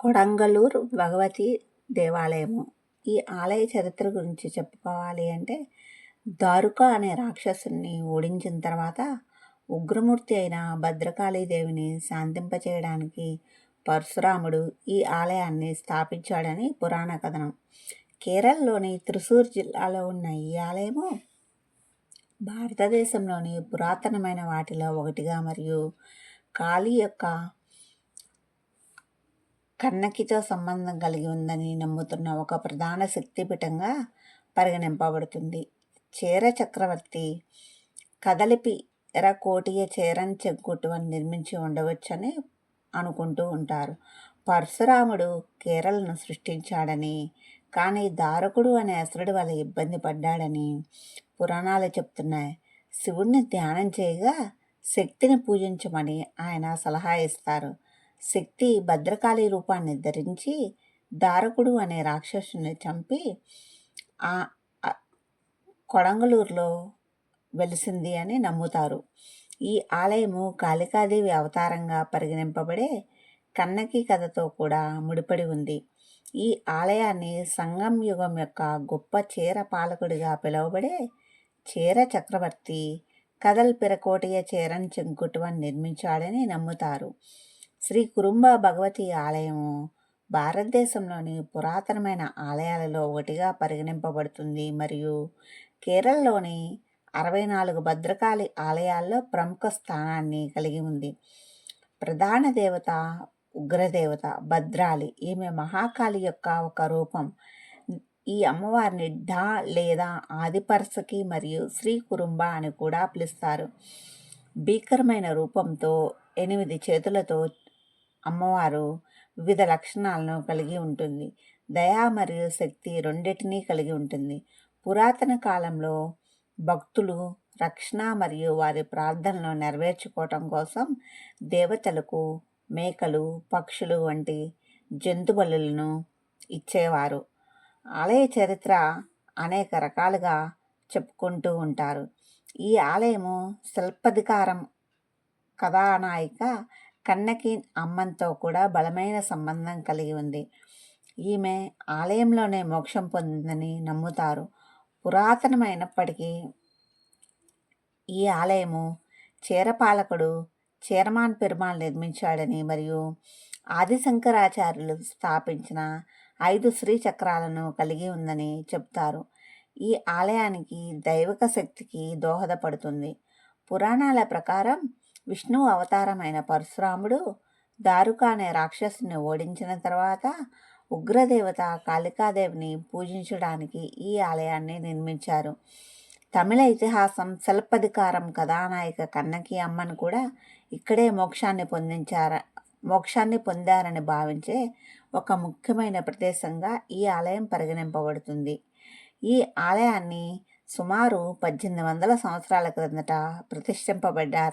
కొడంగలూరు భగవతి దేవాలయము ఈ ఆలయ చరిత్ర గురించి చెప్పుకోవాలి అంటే దారుక అనే రాక్షసుని ఓడించిన తర్వాత ఉగ్రమూర్తి అయిన భద్రకాళీదేవిని శాంతింపచేయడానికి పరశురాముడు ఈ ఆలయాన్ని స్థాపించాడని పురాణ కథనం. కేరళలోని త్రిశూర్ జిల్లాలో ఉన్న ఈ ఆలయము భారతదేశంలోని పురాతనమైన వాటిలో ఒకటిగా మరియు కాళీ యొక్క కన్నకితో సంబంధం కలిగి ఉందని నమ్ముతున్న ఒక ప్రధాన శక్తిపీఠంగా పరిగణింపబడుతుంది. చేర చక్రవర్తి కదలిపి ఎరకోటియ చేరన్ చెగ్గుట్టువని నిర్మించి ఉండవచ్చని అనుకుంటూ ఉంటారు. పరశురాముడు కేరళను సృష్టించాడని కానీ దారకుడు అనే అసరుడు వల్ల ఇబ్బంది పడ్డాడని పురాణాలు చెప్తున్నాయి. శివుణ్ణి ధ్యానం చేయగా శక్తిని పూజించమని ఆయన సలహా ఇస్తారు. శక్తి భద్రకాళి రూపాన్ని ధరించి దారకుడు అనే రాక్షసుని చంపి ఆ కొడంగలూరులో వెలిసింది అని నమ్ముతారు. ఈ ఆలయము కాళికాదేవి అవతారంగా పరిగణింపబడే కన్నకి కథతో కూడా ముడిపడి ఉంది. ఈ ఆలయాన్ని సంగం యుగం యొక్క గొప్ప చీర పాలకుడిగా పిలువబడే చీర చక్రవర్తి కదల్ పిరకోటియ చీరన్ చెంకుటువన్ నిర్మించాడని నమ్ముతారు. శ్రీ కురుంబ భగవతి ఆలయము భారతదేశంలోని పురాతనమైన ఆలయాలలో ఒకటిగా పరిగణింపబడుతుంది. మరియు కేరళలోని అరవై నాలుగు భద్రకాళి ఆలయాల్లో ప్రముఖ స్థానాన్ని కలిగి ఉంది. ప్రధాన దేవత ఉగ్రదేవత భద్రాలి ఈమె మహాకాళి యొక్క ఒక రూపం. ఈ అమ్మవారిని ఢా లేదా ఆదిపరసకి మరియు శ్రీ కురుంబ అని కూడా పిలుస్తారు. భీకరమైన రూపంతో ఎనిమిది చేతులతో అమ్మవారు వివిధ లక్షణాలను కలిగి ఉంటుంది. దయా మరియు శక్తి రెండింటినీ కలిగి ఉంటుంది. పురాతన కాలంలో భక్తులు రక్షణ మరియు వారి ప్రార్థనలు నెరవేర్చుకోవటం కోసం దేవతలకు మేకలు పక్షులు వంటి జంతుబలులను ఇచ్చేవారు. ఆలయ చరిత్ర అనేక రకాలుగా చెప్పుకుంటూ ఉంటారు. ఈ ఆలయము శిల్పధికారం కథానాయిక కన్నకి అమ్మంతో కూడా బలమైన సంబంధం కలిగి ఉంది. ఈమె ఆలయంలోనే మోక్షం పొందిందని నమ్ముతారు. పురాతనమైనప్పటికీ ఈ ఆలయము చీరపాలకుడు చీరమాన్ పెరుమాల్ నిర్మించాడని మరియు ఆదిశంకరాచార్యులు స్థాపించిన ఐదు శ్రీ చక్రాలను కలిగి ఉందని చెప్తారు. ఈ ఆలయానికి దైవిక శక్తికి దోహదపడుతుంది. పురాణాల ప్రకారం విష్ణు అవతారమైన పరశురాముడు దారుక అనే రాక్షసుని ఓడించిన తర్వాత ఉగ్రదేవత కాళికాదేవిని పూజించడానికి ఈ ఆలయాన్ని నిర్మించారు. తమిళ ఇతిహాసం శిల్పధికారం కథానాయిక కన్నకి అమ్మను కూడా ఇక్కడే మోక్షాన్ని పొందించార మోక్షాన్ని పొందారని భావించే ఒక ముఖ్యమైన ప్రదేశంగా ఈ ఆలయం పరిగణింపబడుతుంది. ఈ ఆలయాన్ని సుమారు పద్దెనిమిది వందల సంవత్సరాల క్రిందట ప్రతిష్ఠింపబడ్డారు.